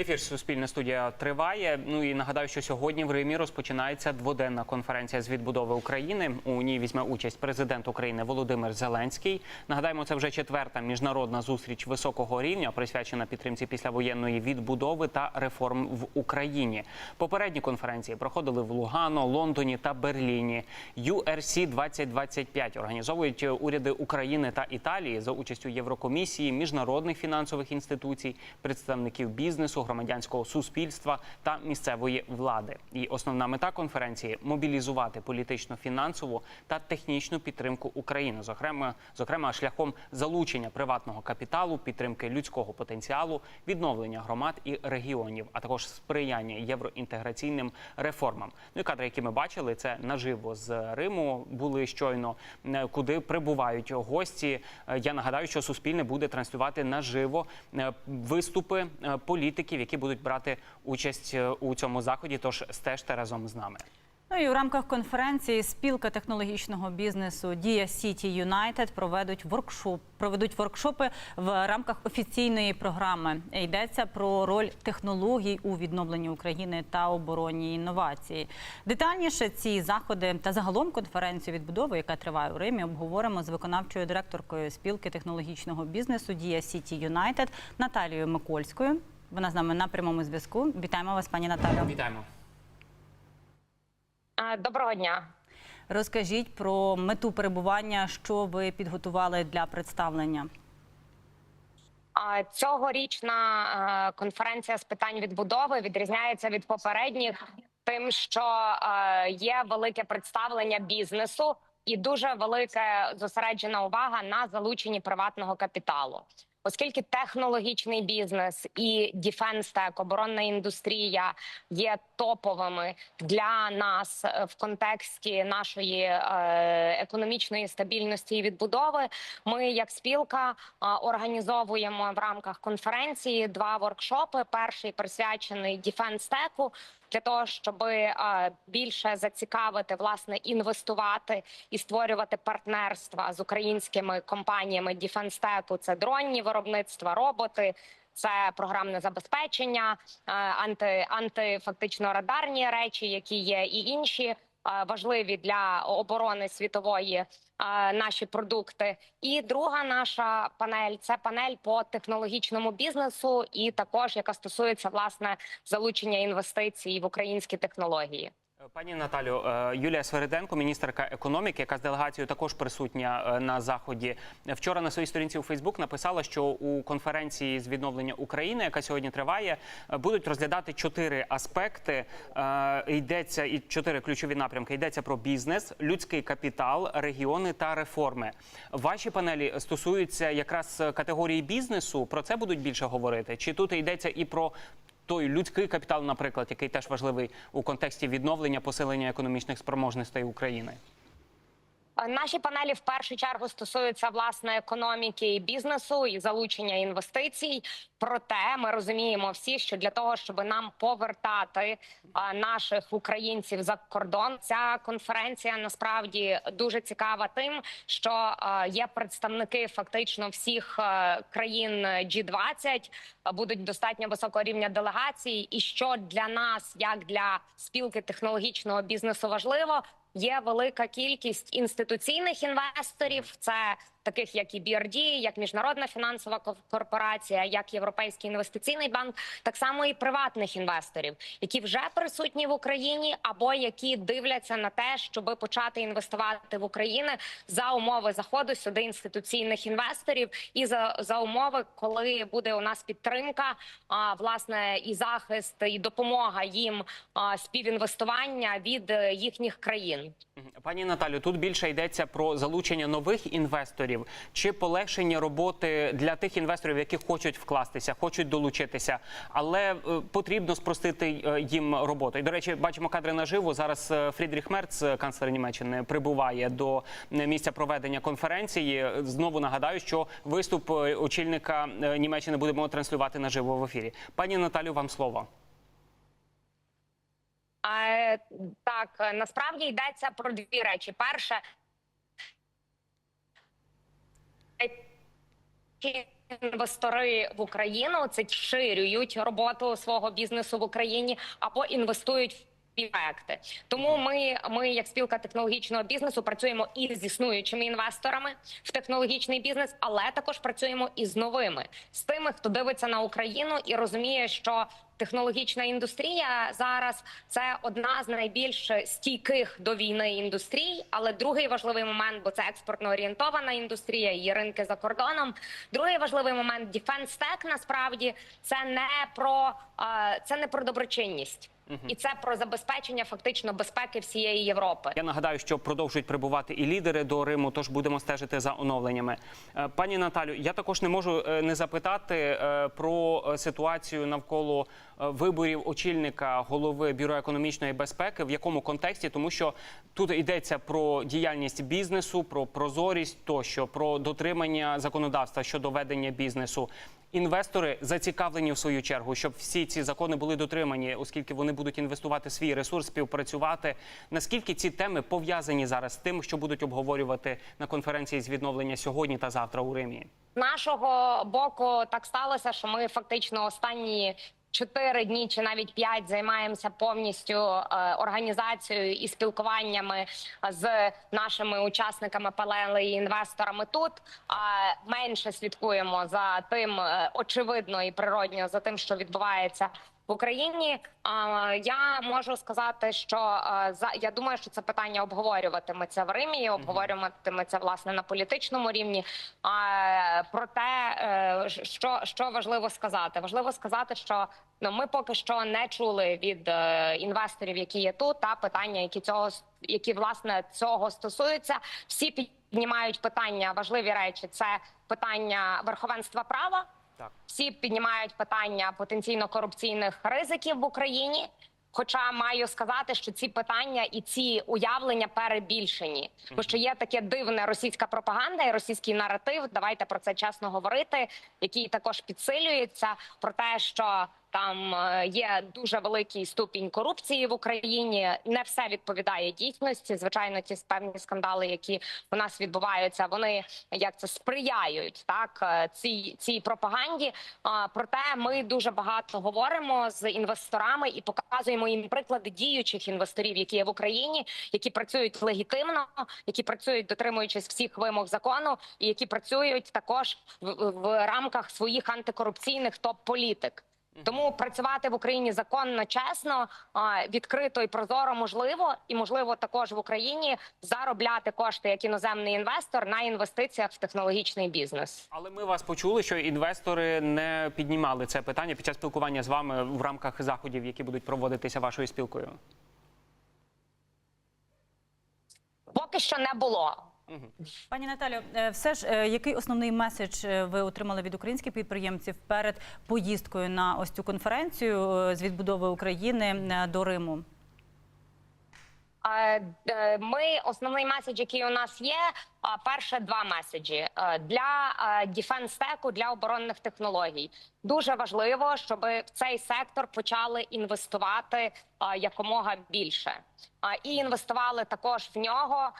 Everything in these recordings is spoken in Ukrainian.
Ефір Суспільна студія триває. Ну і нагадаю, що сьогодні в Римі розпочинається дводенна конференція з відбудови України. У ній візьме участь президент України Володимир Зеленський. Нагадаємо, це вже четверта міжнародна зустріч високого рівня, присвячена підтримці післявоєнної відбудови та реформ в Україні. Попередні конференції проходили в Лугано, Лондоні та Берліні. URC 2025 організовують уряди України та Італії за участю Єврокомісії, міжнародних фінансових інституцій, представників бізнесу, громадянського суспільства та місцевої влади. І основна мета конференції мобілізувати політичну, фінансову та технічну підтримку України, зокрема, зокрема шляхом залучення приватного капіталу, підтримки людського потенціалу, відновлення громад і регіонів, а також сприяння євроінтеграційним реформам. Ну і кадри, які ми бачили, це наживо з Риму були щойно, е, куди прибувають гості. Е, Я нагадаю, що Суспільне буде транслювати наживо е, виступи е, політиків, які будуть брати участь е, у цьому заході. Тож стежте разом з нами. Ну і у рамках конференції спілка технологічного бізнесу Дія Сіті Юнайтед проведуть воркшоп, проведуть воркшопи в рамках офіційної програми. Йдеться про роль технологій у відновленні України та обороні інновації. Детальніше ці заходи та загалом конференцію відбудови, яка триває у Римі, обговоримо з виконавчою директоркою спілки технологічного бізнесу Дія Сіті Юнайтед Наталією Микольською. Вона з нами на прямому зв'язку. Вітаємо вас, пані Наталю. Вітаємо. Доброго дня. Розкажіть про мету перебування, що ви підготували для представлення. Цьогорічна е, конференція з питань відбудови відрізняється від попередніх тим, що е, є велике представлення бізнесу і дуже велика зосереджена увага на залученні приватного капіталу. Оскільки технологічний бізнес і діфенстек, оборонна індустрія є топовими для нас е, в контексті нашої е, економічної стабільності і відбудови, ми як спілка е, організовуємо в рамках конференції два воркшопи. Перший присвячений діфенстеку. Для того щоб е, більше зацікавити власне інвестувати і створювати партнерства з українськими компаніями діфенстеку, це дронні виробництва, роботи, це програмне забезпечення, е, анти, антифактично радарні речі, які є, і інші важливі для оборони світової е, наші продукти. І друга наша панель це панель по технологічному бізнесу, і також яка стосується власне залучення інвестицій в українські технології. Пані Наталю, е, Юлія Свериденко, міністерка економіки, яка з делегацією також присутня е, на заході. Вчора на своїй сторінці у Фейсбук написала, що у конференції з відновлення України, яка сьогодні триває, е, будуть розглядати чотири аспекти. Йдеться і чотири ключові напрямки. Йдеться про бізнес, людський капітал, регіони та реформи. Ваші панелі стосуються якраз категорії бізнесу. Про це будуть більше говорити? Чи тут йдеться і про той людський капітал, наприклад, який теж важливий у контексті відновлення посилення економічних спроможностей України. Е, Наші панелі в першу чергу стосуються власне економіки і бізнесу і залучення інвестицій. Проте ми розуміємо всі, що для того, щоб нам повертати наших українців за кордон, ця конференція насправді дуже цікава тим, що є представники фактично всіх країн G20, будуть достатньо високого рівня делегацій, і що для нас, як для спілки технологічного бізнесу, важливо. Є велика кількість інституційних інвесторів. Це таких як і BRD, як міжнародна фінансова ко- корпорація, як Європейський інвестиційний банк, так само і приватних інвесторів, які вже присутні в Україні, або які дивляться на те, щоб почати інвестувати в Україну за умови заходу сюди інституційних інвесторів, і за, за умови, коли буде у нас підтримка, а, власне, і захист, і допомога їм а, співінвестування від е, їхніх країн. Пані Наталю, тут більше йдеться про залучення нових інвесторів чи полегшення роботи для тих інвесторів, які хочуть вкластися, хочуть долучитися, але е, потрібно спростити е, їм роботу. І до речі, бачимо кадри наживо. Зараз е, Фрідріх Мерц, канцлер Німеччини, прибуває до місця проведення конференції. Знову нагадаю, що виступ очільника Німеччини будемо транслювати наживо в ефірі. Пані Наталю, вам слово. Так, насправді йдеться про дві речі. Перше, інвестори в Україну це ширюють роботу свого бізнесу в Україні або інвестують в проекти. Тому ми, ми, як спілка технологічного бізнесу, працюємо і з існуючими інвесторами в технологічний бізнес, але також працюємо і з новими, з тими, хто дивиться на Україну і розуміє, що технологічна індустрія зараз це одна з найбільш стійких до війни індустрій. Але другий важливий момент, бо це експортно орієнтована індустрія, є ринки за кордоном. Другий важливий момент Defense Tech, насправді це не про це не про доброчинність. І це про забезпечення фактично безпеки всієї Європи. Я нагадаю, що продовжують прибувати і лідери до Риму, тож будемо стежити за оновленнями. Е, Пані Наталю, я також не можу е, не запитати е, про ситуацію навколо виборів очільника голови бюро економічної безпеки. В якому контексті, тому що тут йдеться про діяльність бізнесу, про прозорість тощо, про дотримання законодавства щодо ведення бізнесу. Інвестори зацікавлені в свою чергу, щоб всі ці закони були дотримані, оскільки вони будуть інвестувати свій ресурс, співпрацювати. Наскільки ці теми пов'язані зараз з тим, що будуть обговорювати на конференції з відновлення сьогодні та завтра у Римі? Нашого боку так сталося, що ми фактично останні. Чотири дні чи навіть п'ять займаємося повністю е, організацією і спілкуваннями з нашими учасниками палели і інвесторами тут. А менше слідкуємо за тим, е, очевидно і природньо за тим, що відбувається в Україні. А, Я можу сказати, що за я думаю, що це питання обговорюватиметься в Римі, і обговорюватиметься власне на політичному рівні. А проте, е, що, що важливо сказати, важливо сказати, що ну ми поки що не чули від е, інвесторів, які є тут, та питання, які цього які власне цього стосуються. Всі піднімають питання важливі речі. Це питання верховенства права. Так. Всі піднімають питання потенційно корупційних ризиків в Україні. Хоча маю сказати, що ці питання і ці уявлення перебільшені, бо що є таке дивне російська пропаганда і російський наратив. Давайте про це чесно говорити, який також підсилюється про те, що там е, є дуже великий ступінь корупції в Україні. Не все відповідає дійсності. Звичайно, ті певні скандали, які у нас відбуваються, вони як це сприяють так е, цій цій пропаганді. Проте ми дуже багато говоримо з інвесторами і показуємо їм приклади діючих інвесторів, які є в Україні, які працюють легітимно, які працюють дотримуючись всіх вимог закону, і які працюють також в, в рамках своїх антикорупційних топ-політик. Тому працювати в Україні законно, чесно, відкрито і прозоро можливо, і можливо також в Україні заробляти кошти як іноземний інвестор на інвестиціях в технологічний бізнес. Але ми вас почули, що інвестори не піднімали це питання під час спілкування з вами в рамках заходів, які будуть проводитися вашою спілкою. Поки що не було. Пані Наталю, е, все ж е, який основний меседж е, ви отримали від українських підприємців перед поїздкою на ось цю конференцію з відбудови України до Риму? Ми основний меседж, який у нас є. Перше два меседжі для Tech, для оборонних технологій. Дуже важливо, щоб в цей сектор почали інвестувати якомога більше, і інвестували також в нього.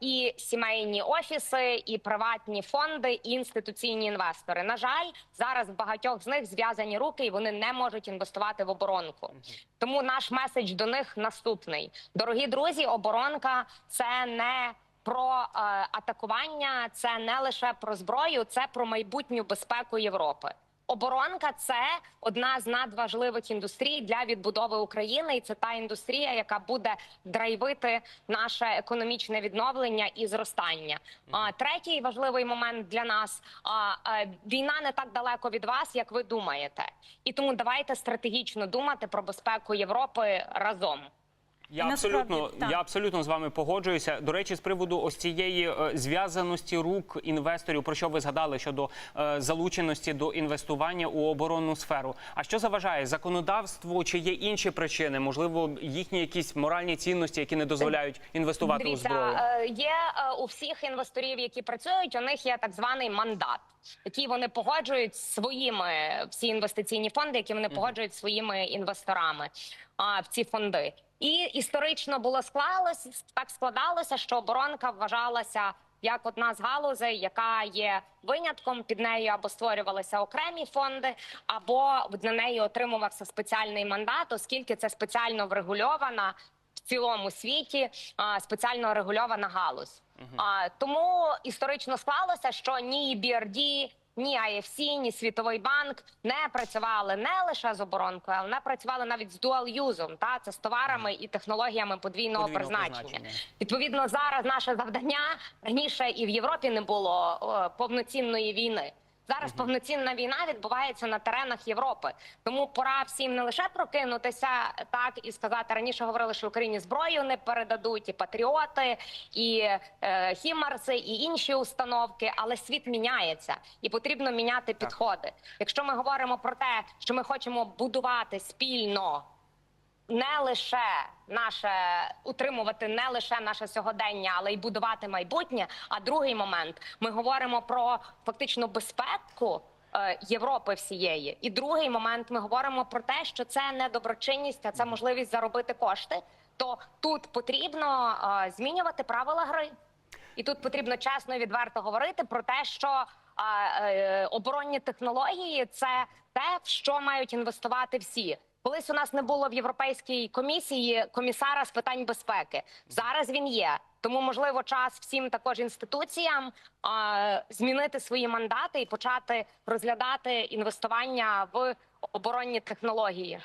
І сімейні офіси, і приватні фонди, і інституційні інвестори. На жаль, зараз в багатьох з них зв'язані руки, і вони не можуть інвестувати в оборонку. Тому наш меседж до них наступний: дорогі друзі, оборонка це не про е, атакування, це не лише про зброю, це про майбутню безпеку Європи. Оборонка це одна з надважливих індустрій для відбудови України, і це та індустрія, яка буде драйвити наше економічне відновлення і зростання. А третій важливий момент для нас а, війна не так далеко від вас, як ви думаєте, і тому давайте стратегічно думати про безпеку Європи разом. Я насправді, абсолютно, так. я абсолютно з вами погоджуюся. До речі, з приводу ось цієї е, зв'язаності рук інвесторів, про що ви згадали щодо е, залученості до інвестування у оборонну сферу. А що заважає законодавству? Чи є інші причини? Можливо, їхні якісь моральні цінності, які не дозволяють інвестувати у зброю? е, є е, у всіх інвесторів, які працюють, у них є так званий мандат, який вони погоджують своїми всі інвестиційні фонди, які вони погоджують своїми інвесторами а, в ці фонди. І історично було склалося так складалося, що оборонка вважалася як одна з галузей, яка є винятком. Під нею або створювалися окремі фонди, або на неї отримувався спеціальний мандат, оскільки це спеціально врегульована в цілому світі а, спеціально регульована галузь. А, тому історично склалося, що ні BRD, ні IFC, ні Світовий банк не працювали не лише з оборонкою, але не працювали навіть з дуал-юзом, та це з товарами і технологіями подвійного, Подвійного призначення. призначення. Відповідно, зараз наше завдання раніше і в Європі не було повноцінної війни. Зараз повноцінна війна відбувається на теренах Європи. Тому пора всім не лише прокинутися так і сказати раніше. Говорили, що Україні зброю не передадуть, і патріоти, і е, хімарси, і інші установки. Але світ міняється, і потрібно міняти підходи. Якщо ми говоримо про те, що ми хочемо будувати спільно не лише наше утримувати не лише наше сьогодення, але й будувати майбутнє. А другий момент ми говоримо про фактично безпеку. е, Європи всієї, і другий момент ми говоримо про те, що це не доброчинність, а це можливість заробити кошти. То тут потрібно е, змінювати правила гри, і тут потрібно чесно і відверто говорити про те, що е, оборонні технології це те, в що мають інвестувати всі. Колись у нас не було в європейській комісії комісара з питань безпеки. Зараз він є. Тому можливо час всім також інституціям е, змінити свої мандати і почати розглядати інвестування в оборонні технології.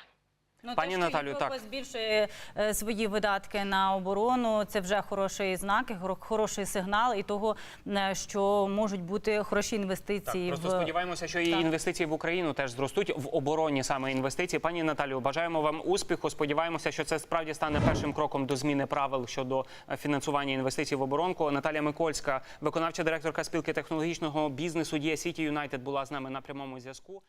Ну, Пані те, що Наталю, Європа так. збільшує е, свої видатки на оборону. Це вже хороший знак, хоро- хороший сигнал, і того, е, що можуть бути хороші Так, інвестиції просто в сподіваємося, що і Так. інвестиції в Україну теж зростуть в обороні саме інвестиції. Пані Наталію, бажаємо вам успіху. Сподіваємося, що це справді стане першим кроком до зміни правил щодо е, фінансування інвестицій в оборонку. Наталія Микольська, виконавча директорка спілки технологічного бізнесу Дія Сіті Юнайтед, була з нами на прямому зв'язку.